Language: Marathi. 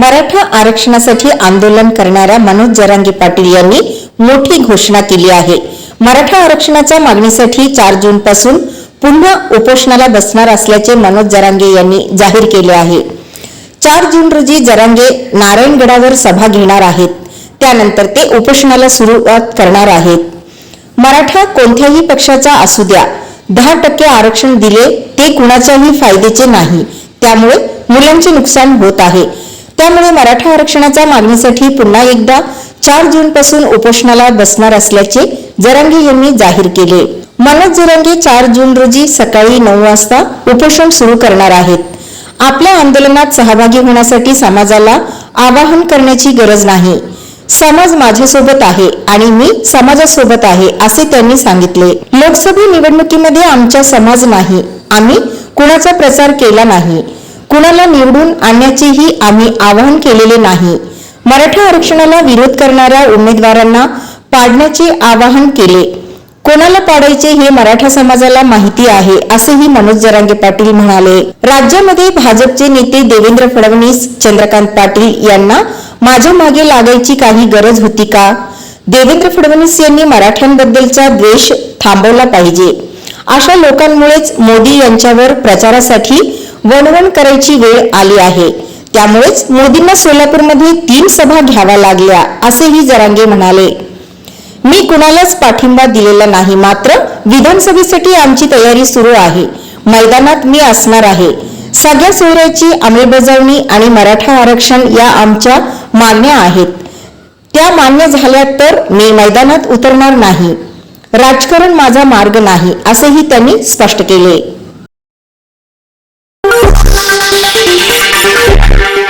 मराठा आरक्षणासाठी आंदोलन करणाऱ्या मनोज जरांगे पाटील यांनी मोठी घोषणा केली आहे. मराठा आरक्षणाच्या मागणीसाठी चार जून पासून पुन्हा उपोषणाला बसणार असल्याचे मनोज जरांगे यांनी जाहीर केले आहे. चार जून रोजी जरांगे नारायणगडावर सभा घेणार आहेत. त्यानंतर ते उपोषणाला सुरुवात करणार आहेत. मराठा कोणत्याही पक्षाचा असू द्या. दहा टक्के आरक्षण दिले ते कुणाच्याही फायद्याचे नाही. त्यामुळे मुलांचे नुकसान होत आहे. त्यामुळे मराठा आरक्षणाच्या मागणीसाठी पुन्हा एकदा चार जून पासून उपोषणाला बसणार असल्याचे जरांगे यांनी जाहीर केले. मनोज जरांगे चार जून रोजी सकाळी नऊ वाजता उपोषण सुरू करणार आहेत. आपल्या आंदोलनात सहभागी होण्यासाठी समाजाला आवाहन करण्याची गरज नाही. समाज माझ्यासोबत आहे आणि मी समाजासोबत आहे असे त्यांनी सांगितले. लोकसभा निवडणुकीमध्ये आमचा समाज नाही. आम्ही कुणाचा प्रचार केला नाही. कुणाला निवडून आणण्याचेही आम्ही आवाहन केलेले नाही. मराठा आरक्षणाला विरोध करणाऱ्या उमेदवारांना पाडण्याचे आवाहन केले. कोणाला पाडायचे हे मराठा समाजाला माहिती आहे असेही मनोज जरांगे पाटील म्हणाले. राज्यामध्ये भाजपचे नेते देवेंद्र फडणवीस चंद्रकांत पाटील यांना माझ्या मागे लागायची काही गरज होती का? देवेंद्र फडणवीस यांनी मराठ्यांबद्दलचा द्वेष थांबवला पाहिजे. अशा लोकांमुळेच मोदी यांच्यावर प्रचारासाठी वणवण करायची वेळ आली आहे. त्यामुळेच मोदींना सोलापूरमध्ये तीन सभा घ्याव्या लागल्या असेही जरांगे म्हणाले. मी कुणालाच पाठिंबा दिलेला नाही मात्र विधानसभेसाठी आमची तयारी सुरू आहे. मैदानात मी असणार आहे. सगळ्या सोयऱ्याची अंमलबजावणी आणि मराठा आरक्षण या आमच्या मान्य आहेत. त्या मान्य झाल्या तर मी मैदानात उतरणार नाही. राजकारण माझा मार्ग नाही असेही त्यांनी स्पष्ट केले.